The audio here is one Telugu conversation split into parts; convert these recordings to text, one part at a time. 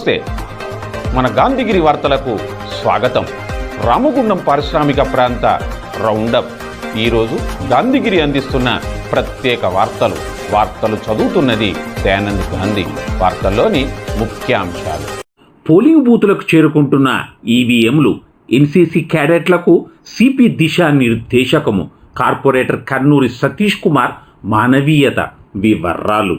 నమస్తే. మన గాంధీగిరి వార్తలకు స్వాగతం. రామగుండం పారిశ్రామిక ప్రాంత రౌండప్. ఈరోజు గాంధీగిరి అందిస్తున్న ప్రత్యేక వార్తలు. వార్తలు చదువుతున్నది దయానంద్ గాంధీ. వార్తల్లోని ముఖ్యాంశాలు. పోలింగ్ బూతులకు చేరుకుంటున్న ఈవీఎంలు ఎన్సీసీ క్యాడెట్లకు సిపి దిశా నిర్దేశకము కార్పొరేటర్ కర్నూరి సతీష్ కుమార్ మానవీయత వివరాలు.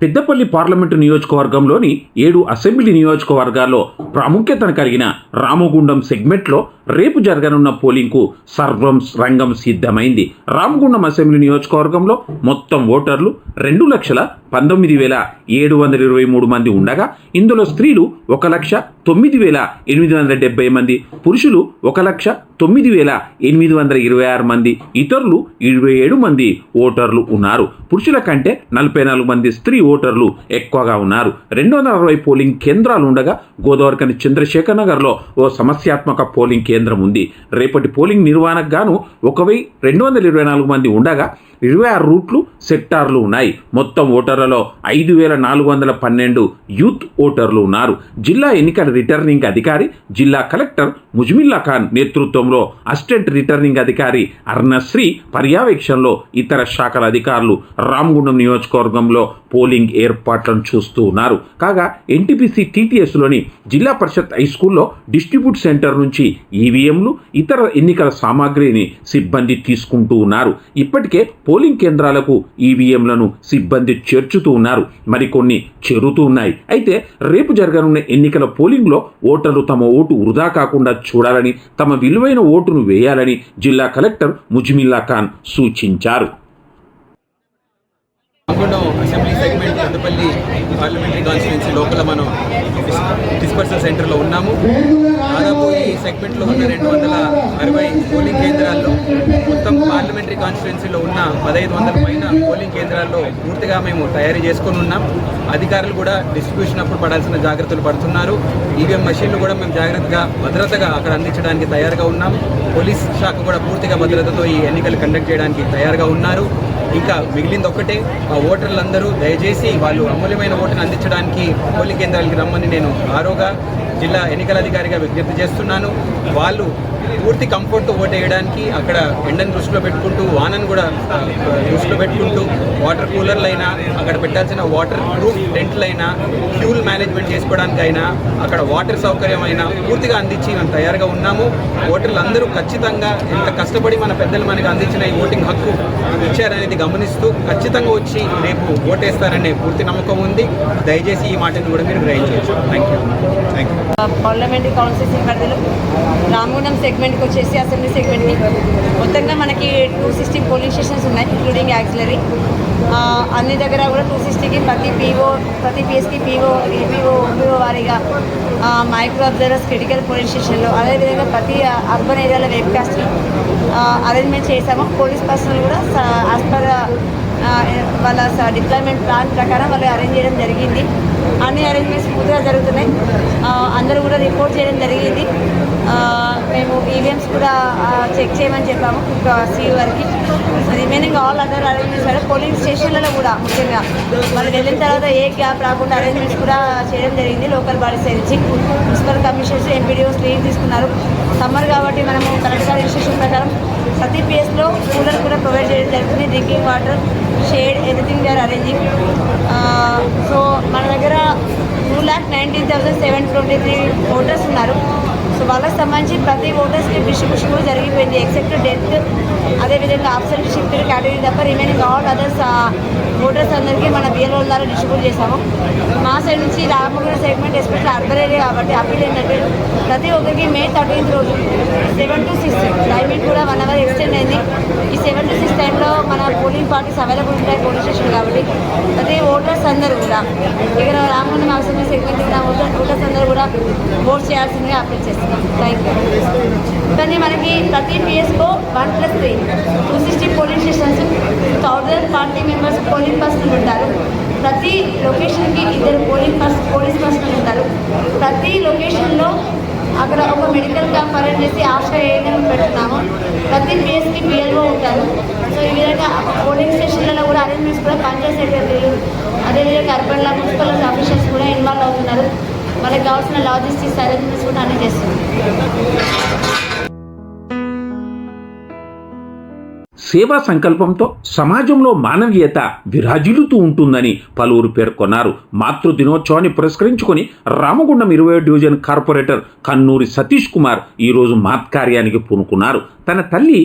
Peddapalli parliament నియోజకవర్గంలోని ఏడు అసెంబ్లీ నియోజకవర్గాల్లో ప్రాముఖ్యతను కలిగిన రామగుండం సెగ్మెంట్లో రేపు జరగనున్న పోలింగ్కు సర్వం రంగం సిద్ధమైంది. రామగుండం అసెంబ్లీ నియోజకవర్గంలో మొత్తం ఓటర్లు రెండు లక్షల పంతొమ్మిది వేల ఏడు వందల ఇరవై మూడు మంది ఉండగా ఇందులో స్త్రీలు ఒక లక్ష తొమ్మిది వేల ఎనిమిది వందల డెబ్బై మంది పురుషులు ఒక లక్ష తొమ్మిది వేల ఎనిమిది వందల ఇరవై ఆరు మంది ఇతరులు ఇరవై ఏడు మంది ఓటర్లు ఉన్నారు. పురుషుల కంటే నలభై నాలుగు మంది స్త్రీ ఓటర్లు ఎక్కువగా ఉన్నారు. రెండు వందల అరవై పోలింగ్ కేంద్రాలు ఉండగా గోదావరికని చంద్రశేఖర్ నగర్లో ఓ సమస్యాత్మక పోలింగ్ కేంద్రం కేంద్రం ఉంది. రేపటి పోలింగ్ నిర్వహణకు గాను ఒక వెయ్యి రెండు వందల ఇరవై నాలుగు మంది ఉండగా ఇరవై ఆరు రూట్లు సెక్టార్లు ఉన్నాయి. మొత్తం ఓటర్లలో ఐదు వేల నాలుగు వందల పన్నెండు యూత్ ఓటర్లు ఉన్నారు. జిల్లా ఎన్నికల రిటర్నింగ్ అధికారి జిల్లా కలెక్టర్ ముజ్మిల్లా ఖాన్ నేతృత్వంలో అసిస్టెంట్ రిటర్నింగ్ అధికారి అర్ణశ్రీ పర్యవేక్షణలో ఇతర శాఖల అధికారులు రామగుండం నియోజకవర్గంలో పోలింగ్ ఏర్పాట్లను చూస్తూ ఉన్నారు. కాగా ఎన్టీపీసీ టీటీఎస్లోని జిల్లా పరిషత్ హై స్కూల్లో డిస్ట్రిబ్యూట్ సెంటర్ నుంచి ఈవీఎంలు ఇతర ఎన్నికల సామాగ్రిని సిబ్బంది తీసుకుంటూ ఉన్నారు. ఇప్పటికే పోలింగ్ కేంద్రాలకు ఈవీఎంలను సిబ్బంది చేర్చుతూ ఉన్నారు. మరికొన్ని చేరుతూ ఉన్నాయి. అయితే రేపు జరగనున్న ఎన్నికల పోలింగ్లో ఓటర్లు తమ ఓటు వృధా కాకుండా చూడాలని తమ విలువైన ఓటును వేయాలని జిల్లా కలెక్టర్ ముజ్మిల్లా ఖాన్ సూచించారు. Assembly segment Peddapalli parliamentary constituency లోపల మనం డిస్పర్సల్ సెంటర్లో ఉన్నాము. దాదాపు ఈ సెగ్మెంట్లో ఉన్న రెండు వందల అరవై పోలింగ్ కేంద్రాల్లో పార్లమెంటరీ కాన్స్టిట్యున్సీలో ఉన్న పదహైదు వందల పైన పోలింగ్ కేంద్రాల్లో పూర్తిగా మేము తయారీ చేసుకొని ఉన్నాం. అధికారులు కూడా డిస్ట్రిబ్యూషన్ అప్పుడు పడాల్సిన జాగ్రత్తలు పడుతున్నారు. ఈవీఎం మెషిన్లు కూడా మేము జాగ్రత్తగా భద్రతగా అక్కడ అందించడానికి తయారుగా ఉన్నాం. పోలీస్ శాఖ కూడా పూర్తిగా భద్రతతో ఈ ఎన్నికలు కండక్ట్ చేయడానికి తయారుగా ఉన్నారు. ఇంకా మిగిలింది ఒక్కటే ఆ ఓటర్లందరూ దయచేసి వాళ్ళు అమూల్యమైన ఓటును అందించడానికి పోలింగ్ కేంద్రాలకి రమ్మని నేను ఆరోగా జిల్లా ఎన్నికల అధికారిగా విజ్ఞప్తి చేస్తున్నాను. వాళ్ళు పూర్తి కంఫర్ట్తో ఓట్ వేయడానికి అక్కడ ఎండను దృష్టిలో పెట్టుకుంటూ వానను కూడా దృష్టిలో పెట్టుకుంటూ వాటర్ కూలర్లైనా అక్కడ పెట్టాల్సిన వాటర్ ప్రూఫ్ టెంట్లైనా ఫ్యూల్ మేనేజ్మెంట్ చేసుకోవడానికైనా అక్కడ వాటర్ సౌకర్యం అయినా పూర్తిగా అందించి మేము తయారుగా ఉన్నాము. ఓటర్లు అందరూ ఖచ్చితంగా ఎంత కష్టపడి మన పెద్దలు మనకు అందించిన ఈ ఓటింగ్ హక్కు ఇచ్చారనేది గమనిస్తూ ఖచ్చితంగా వచ్చి రేపు ఓటేస్తారనే పూర్తి నమ్మకం ఉంది. దయచేసి ఈ మాటను కూడా మీరు గ్రహించవచ్చు. Thank you thank you parliamentary councils పరిధిలో రామగుండం సెగ్మెంట్కి వచ్చేసి అసెంబ్లీ సెగ్మెంట్కి. మొత్తంగా మనకి టూ సిక్స్టీ పోలీస్ స్టేషన్స్ ఉన్నాయి ఇంక్లూడింగ్ యాక్సిలరీ అన్ని దగ్గర కూడా టూ సిక్స్టీకి ప్రతి పీఓ ప్రతి పిఎస్కి పీఓ ఈపీఓ ఓపీఓ వారిగా మైక్రో అబ్జర్వర్స్ క్రిటికల్ పోలీస్ స్టేషన్లో అదేవిధంగా ప్రతి అర్బన్ ఏరియాలో వెబ్కాస్ట్లు అరేంజ్మెంట్ చేశాము. పోలీస్ పర్సనల్ కూడా యాజ్ పర్ వాళ్ళ డిప్లాయ్మెంట్ ప్లాన్ ప్రకారం వాళ్ళు అరేంజ్ చేయడం జరిగింది. అన్ని అరేంజ్మెంట్స్ పూర్తిగా జరుగుతున్నాయి. అందరూ కూడా రిపోర్ట్ చేయడం జరిగింది. మేము ఈవీఎంస్ కూడా చెక్ చేయమని చెప్పాము. సీఈ వారికి రిమైనింగ్ ఆల్ అదర్ అరేంజ్మెంట్స్ కూడా పోలింగ్ స్టేషన్లలో కూడా ముఖ్యంగా. వాళ్ళు వెళ్ళిన తర్వాత ఏ గ్యాప్ రాకుండా అరేంజ్మెంట్స్ కూడా చేయడం జరిగింది. లోకల్ బాడీస్ నుంచి. మున్సిపల్ కమిషనర్స్ ఎంపీడీఓస్ లీవ్ తీసుకున్నారు. సమ్మర్ కాబట్టి మనము కరెక్ట్గా రిజిస్ట్రేషన్ ప్రకారం ప్రతి ప్లేస్లో కూలర్ కూడా ప్రొవైడ్ చేయడం జరుగుతుంది. Drinking water shade everything they are arranging. So మన దగ్గర two lakh nineteen thousand seven twenty three voters ఉన్నారు. సో వాళ్ళకి సంబంధించి ప్రతి ఓటర్స్కి డిస్ట్రిబ్యూషన్ కూడా జరిగిపోయింది. ఎక్సెప్ట్ డెత్ అదేవిధంగా ఆబ్సెంట్ షిఫ్ట్ కేటగిరీ తప్ప రిమైనింగ్ ఆల్ అదర్స్ ఓటర్స్ అందరికీ మన బిఎల్ఓ ద్వారా డిస్ట్రిబ్యూట్ చేశాము. మా సైడ్ నుంచి Ramagunda segment especial urban area కాబట్టి అప్పీల్ ఏంటంటే ప్రతి ఒక్కరికి మే థర్టీన్త్ రోజు సెవెన్ టు సిక్స్ టైమింగ్ కూడా వన్ అవర్ ఎక్స్టెండ్ అయింది. ఈ సెవెన్ టు సిక్స్ టైంలో మన పోలింగ్ పార్టీస్ అవైలబుల్ ఉంటాయి పోలీస్ స్టేషన్ కాబట్టి ప్రతి ఓటర్స్ అందరూ కూడా ఇక్కడ రామగుండం అసెంబ్లీ సెగ్మెంట్ ఉన్న ఓటర్స్ అందరూ కూడా ఓట్ చేయాల్సిందిగా అప్పీల్ చేస్తాం. థ్యాంక్ యూ కానీ మనకి ప్రతి పిఎస్కో one plus three two sixty polling stations thousand party members polling person ఉంటారు. ప్రతి లొకేషన్కి ఇద్దరు పోలింగ్ పర్సన్ పోలీస్ పర్సన్ ఉంటారు. ప్రతి లొకేషన్లో అక్కడ ఒక మెడికల్ క్యాంప్ అరేంజ్ చేసి ఆశా ఏఎన్ఎం పెడుతున్నాము. ప్రతి పిఎస్కి పిఎల్ఓ ఉంటారు. సో ఈ విధంగా పోలింగ్ స్టేషన్లలో కూడా అరేంజ్మెంట్స్ కూడా పంచాయత్ అదేవిధంగా అర్బన్లో మున్సిపల్ ఆఫీసర్స్ కూడా ఇన్వాల్వ్ అవుతున్నారు. వాళ్ళకి కావాల్సిన లాజిస్టిక్స్ అరేంజ్మెంట్స్ కూడా అన్ని చేస్తుంది. సేవా సంకల్పంతో సమాజంలో మానవీయత విరాజిల్లుతూ ఉంటుందని పలువురు పేర్కొన్నారు. మాతృ దినోత్సవాన్ని పురస్కరించుకొని రామగుండం ఇరవై డివిజన్ కార్పొరేటర్ కన్నూరి సతీష్ కుమార్ ఈరోజు మాత్కార్యానికి పూనుకున్నారు. తన తల్లి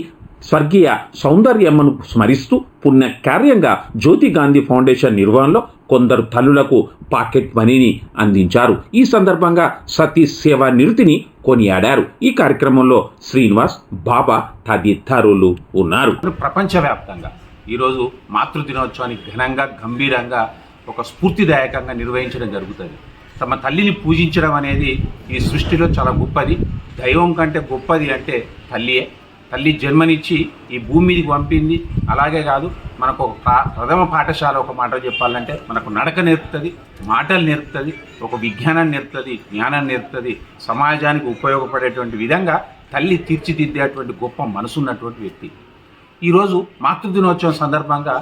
స్వర్గీయ సౌందర్యమ్మను స్మరిస్తూ పుణ్య కార్యంగా జ్యోతి గాంధీ ఫౌండేషన్ నిర్వహణలో కొందరు తల్లులకు పాకెట్ మనీని అందించారు. ఈ సందర్భంగా సతీ సేవా నిరుతిని కొనియాడారు. ఈ కార్యక్రమంలో శ్రీనివాస్ బాబా తదితరులు ఉన్నారు. ప్రపంచవ్యాప్తంగా ఈరోజు మాతృ దినోత్సవాన్ని ఘనంగా గంభీరంగా ఒక స్ఫూర్తిదాయకంగా నిర్వహించడం జరుగుతుంది. తమ తల్లిని పూజించడం అనేది ఈ సృష్టిలో చాలా గొప్పది. దైవం కంటే గొప్పది అంటే తల్లియే. తల్లి జన్మనిచ్చి ఈ భూమి మీదకి పంపింది. అలాగే కాదు మనకు ఒక ప్రథమ పాఠశాల ఒక మాట చెప్పాలంటే మనకు నడక నేర్పుతుంది మాటలు నేర్పుతుంది ఒక విజ్ఞానాన్ని నేర్పుతుంది జ్ఞానాన్ని నేర్పుతుంది సమాజానికి ఉపయోగపడేటువంటి విధంగా తల్లి తీర్చిదిద్దేటువంటి గొప్ప మనసున్నటువంటి వ్యక్తి. ఈరోజు మాతృ దినోత్సవం సందర్భంగా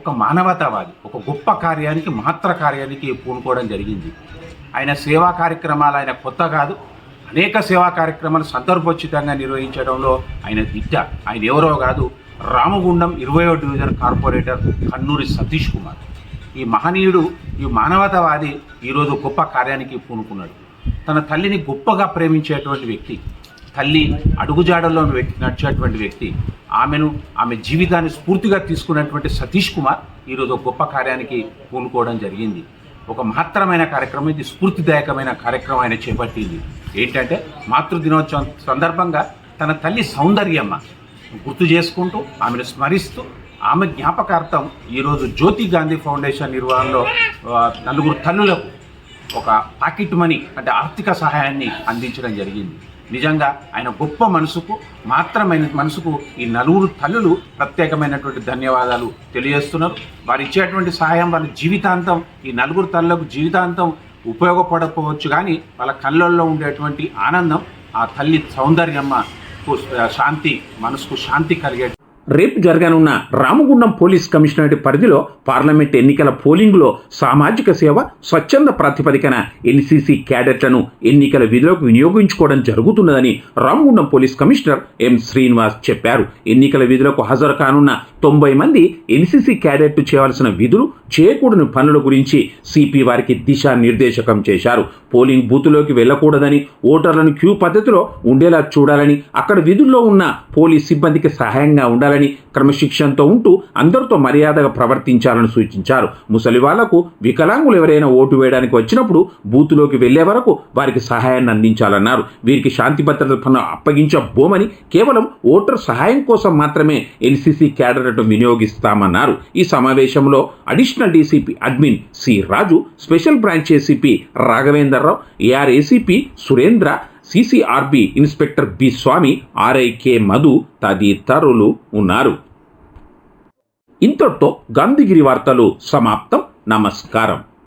ఒక మానవతావాది ఒక గొప్ప కార్యానికి మహత్తర కార్యానికి పూనుకోవడం జరిగింది. ఆయన సేవా కార్యక్రమాలు ఆయన కొత్త కాదు అనేక సేవా కార్యక్రమాలు సందర్భోచితంగా నిర్వహించడంలో ఆయన దిట్ట ఆయన ఎవరో కాదు రామగుండం ఇరవయో డివిజన్ కార్పొరేటర్ కన్నూరి సతీష్ కుమార్. ఈ మహనీయుడు ఈ మానవతావాది ఈరోజు గొప్ప కార్యానికి పూనుకున్నాడు. తన తల్లిని గొప్పగా ప్రేమించేటువంటి వ్యక్తి తల్లి అడుగుజాడల్లో నడిచేటువంటి వ్యక్తి ఆమెను ఆమె జీవితాన్ని స్ఫూర్తిగా తీసుకున్నటువంటి సతీష్ కుమార్ ఈరోజు గొప్ప కార్యానికి పూనుకోవడం జరిగింది. ఒక మహత్తరమైన కార్యక్రమం ఇది స్ఫూర్తిదాయకమైన కార్యక్రమం ఆయన చేపట్టింది. ఏంటంటే మాతృ దినోత్సవం సందర్భంగా తన తల్లి సౌందర్యమ్మ గుర్తు చేసుకుంటూ ఆమెను స్మరిస్తూ ఆమె జ్ఞాపకార్థం ఈరోజు జ్యోతి గాంధీ ఫౌండేషన్ నిర్వహణలో నలుగురు తల్లులకు ఒక పాకెట్ మనీ అంటే ఆర్థిక సహాయాన్ని అందించడం జరిగింది. నిజంగా ఆయన గొప్ప మనసుకు మాత్రమైన మనసుకు ఈ నలుగురు తల్లులు ప్రత్యేకమైనటువంటి ధన్యవాదాలు తెలియజేస్తున్నారు. వారు ఇచ్చేటువంటి సహాయం వాళ్ళ జీవితాంతం ఈ నలుగురు తల్లులకు జీవితాంతం ఉపయోగపడకపోవచ్చు కానీ వాళ్ళ కళ్ళల్లో ఉండేటువంటి ఆనందం ఆ తల్లి సౌందర్యమ్మ శాంతి మనసుకు శాంతి కలిగే రేపు జరగనున్న రామగుండం పోలీస్ కమిషనరేట్ పరిధిలో పార్లమెంట్ ఎన్నికల పోలింగ్లో సామాజిక సేవ స్వచ్ఛంద ప్రాతిపదికన ఎన్సీసీ క్యాడెట్లను ఎన్నికల విధులకు వినియోగించుకోవడం జరుగుతున్నదని Ramagundam police commissioner M Srinivas చెప్పారు. ఎన్నికల విధులకు హాజరు కానున్న తొంభై మంది ఎన్సీసీ క్యాడెట్ చేయవలసిన విధులు చేయకూడని పనుల గురించి సిపి వారికి దిశానిర్దేశకం చేశారు. పోలింగ్ బూత్లోకి వెళ్ళకూడదని ఓటర్లను క్యూ పద్ధతిలో ఉండేలా చూడాలని అక్కడ విధుల్లో ఉన్న పోలీస్ సిబ్బందికి సహాయంగా ఉండాలని క్రమశిక్షణతో ఉంటూ అందరితో మర్యాదగా ప్రవర్తించాలని సూచించారు. ముసలి వాళ్ళకు వికలాంగులు ఎవరైనా ఓటు వేయడానికి వచ్చినప్పుడు బూత్లోకి వెళ్ళే వరకు వారికి సహాయాన్ని అందించాలన్నారు. వీరికి శాంతి భద్రత పనులు అప్పగించబోమని కేవలం ఓటర్ సహాయం కోసం మాత్రమే ఎన్సీసీ క్యాడరెట్ను వినియోగిస్తామన్నారు. ఈ సమావేశంలో additional DCP admin C Raju special branch ACP Raghavendar Rao AR ACP Surendra CCRB inspector B Swamy R I K Madhu తదితరులు ఉన్నారు. ఇంతటితో గాంధీగిరి వార్తలు సమాప్తం. నమస్కారం.